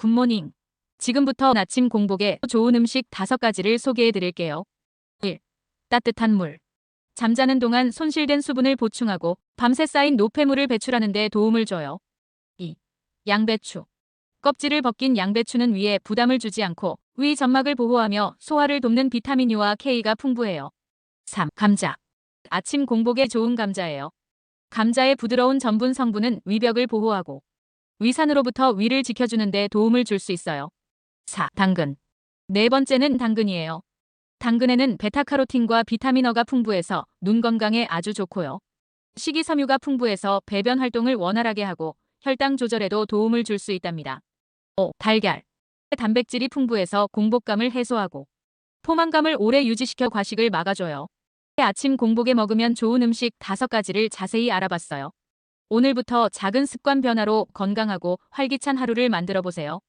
굿모닝. 지금부터 아침 공복에 좋은 음식 5가지를 소개해 드릴게요. 1. 따뜻한 물. 잠자는 동안 손실된 수분을 보충하고 밤새 쌓인 노폐물을 배출하는 데 도움을 줘요. 2. 양배추. 껍질을 벗긴 양배추는 위에 부담을 주지 않고 위 점막을 보호하며 소화를 돕는 비타민 U와 K가 풍부해요. 3. 감자. 아침 공복에 좋은 감자예요. 감자의 부드러운 전분 성분은 위벽을 보호하고 위산으로부터 위를 지켜주는 데 도움을 줄 수 있어요. 4. 당근. 네 번째는 당근이에요. 당근에는 베타카로틴과 비타민 어가 풍부해서 눈 건강에 아주 좋고요. 식이섬유가 풍부해서 배변 활동을 원활하게 하고 혈당 조절에도 도움을 줄 수 있답니다. 5. 달걀. 단백질이 풍부해서 공복감을 해소하고 포만감을 오래 유지시켜 과식을 막아줘요. 아침 공복에 먹으면 좋은 음식 5가지를 자세히 알아봤어요. 오늘부터 작은 습관 변화로 건강하고 활기찬 하루를 만들어 보세요.